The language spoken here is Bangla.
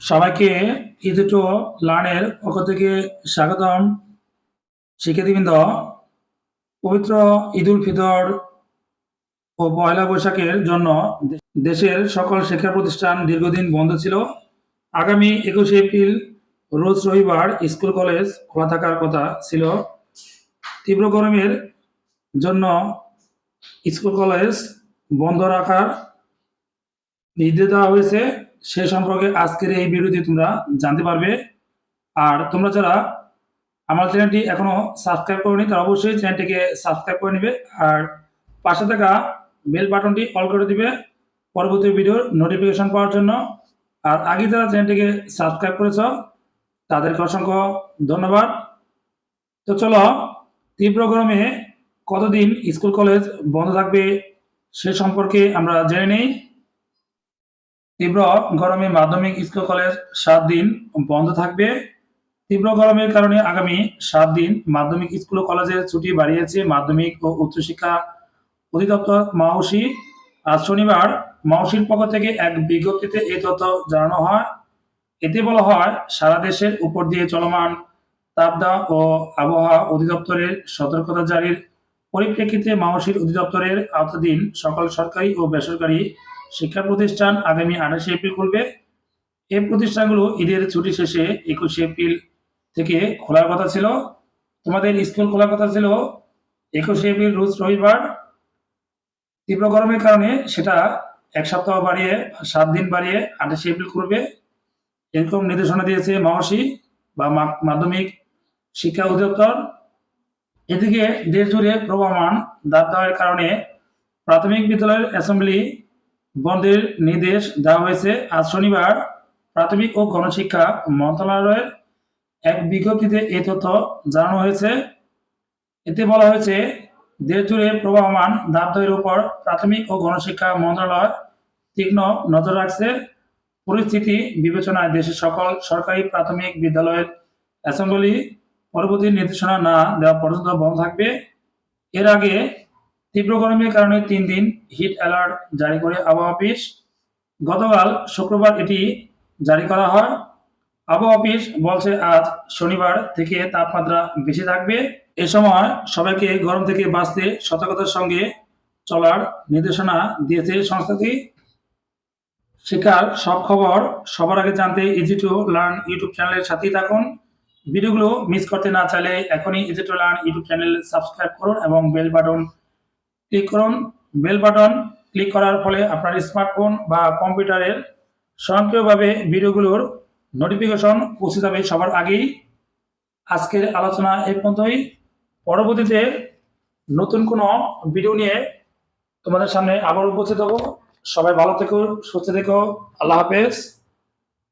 সবাইকে ইজি টু লার্নের পক্ষ থেকে স্বাগতম। শিক্ষার্থীবৃন্দ, পবিত্র ঈদ উল ফিতর ও পয়লা বৈশাখের জন্য দেশের সকল শিক্ষা প্রতিষ্ঠান দীর্ঘদিন বন্ধ ছিল। আগামী একুশে এপ্রিল, রোজ রবিবার স্কুল, কলেজ খোলা থাকার কথা ছিল। তীব্র গরমের জন্য স্কুল, কলেজ বন্ধ রাখার নির্দেশ দেওয়া হয়েছে। সে সম্পর্কে আজকের এই ভিডিওতে তোমরা জানতে পারবে। আর তোমরা যারা আমার চ্যানেলটি এখনও সাবস্ক্রাইব করনি, তারা অবশ্যই চ্যানেলটিকে সাবস্ক্রাইব করে নেবে। আর পাশে থাকা বেল বাটনটি অল করে দিবে পরবর্তী ভিডিওর নোটিফিকেশন পাওয়ার জন্য। আর আগে যারা চ্যানেলটিকে সাবস্ক্রাইব করেছ, তাদেরকে অসংখ্য ধন্যবাদ। তো চলো, তীব্র গরমে কতদিন স্কুল কলেজ বন্ধ থাকবে সে সম্পর্কে আমরা জেনে নেই। তীব্র গরমে মাধ্যমিক স্কুল কলেজ সাত দিন বন্ধ থাকবে। তীব্র গরমের কারণে আগামী সাত দিন মাধ্যমিক স্কুল কলেজের ছুটি বাড়িয়েছে মাধ্যমিক ও উচ্চশিক্ষা অধিদপ্তর মাউসি আজ শনিবার মাউসির পক্ষ থেকে এক বিজ্ঞপ্তিতে এই তথ্য জানানো হয়। এতে বলা হয়, সারা দেশের উপর দিয়ে চলমান তাপদা ও আবহাওয়া অধিদপ্তরের সতর্কতা জারির পরিপ্রেক্ষিতে মাউসির অধিদপ্তরের আওতাধীন সকল সরকারি ও বেসরকারি শিক্ষা প্রতিষ্ঠান আগামী আঠাশে এপ্রিল খুলবে। এই প্রতিষ্ঠানগুলো ঈদের ছুটি শেষে একুশে এপ্রিল থেকে খোলার কথা ছিল। তোমাদের স্কুল খোলার কথা ছিল। একুশে এপ্রিল রোজ রবিবার। তীব্র গরমের কারণে সেটা এক সপ্তাহ বাড়িয়ে সাত দিন বাড়িয়ে আঠাশে এপ্রিল করবে এরকম নির্দেশনা দিয়েছে মহর্ষি বা মাধ্যমিক শিক্ষা অধিদপ্তর। এদিকে দেশ জুড়ে প্রবহমান দাব দেওয়ার কারণে প্রাথমিক বিদ্যালয়ের অ্যাসেম্বলি বন্ধের নির্দেশ দেওয়া হয়েছে। আজ শনিবার প্রাথমিক ও গণশিক্ষা মন্ত্রণালয়ের এক বিজ্ঞপ্তিতে এই তথ্য জানানো হয়েছে। এতে বলা হয়েছে দেশ জুড়ে প্রবহমান দাবদাহের উপর প্রাথমিক ও গণশিক্ষা মন্ত্রণালয় তীক্ষ্ণ নজর রাখছে। পরিস্থিতি বিবেচনায় দেশের সকল সরকারি প্রাথমিক বিদ্যালয়ের অ্যাসেম্বলি পরবর্তী নির্দেশনা না দেওয়া পর্যন্ত বন্ধ থাকবে। এর আগে তীব্র গরমের কারণে তিন দিন হিট অ্যালার্ট জারি করে আবহাওয়া অফিস। গতকাল শুক্রবার এটি জারি করা হয়। আবহাওয়া অফিস বলছে, আজ শনিবার থেকে তাপমাত্রা বেশি থাকবে। এ সময় সবাইকে গরম থেকে বাঁচতে সতর্কতার সঙ্গে চলার নির্দেশনা দিয়েছে সংস্থাটি। শিক্ষার সব খবর সবার আগে জানতে ইজি টু লার্ন ইউটিউব চ্যানেলের সাথেই থাকুন। ভিডিওগুলো মিস করতে না চাইলে এখনই easy to learn YouTube channel subscribe করুন এবং বেল বাটন ক্লিক করুন। বেল বাটন ক্লিক করার ফলে আপনার স্মার্টফোন বা কম্পিউটারের স্বয়ংক্রিয়ভাবে ভিডিওগুলোর নোটিফিকেশন পৌঁছে যাবে সবার আগেই। আজকের আলোচনা এই পর্যন্তই। পরবর্তীতে নতুন কোনো ভিডিও নিয়ে তোমাদের সামনে আবার উপস্থিত হব। সবাই ভালো থেকো, সুস্থ থেকো। আল্লাহ হাফেজ।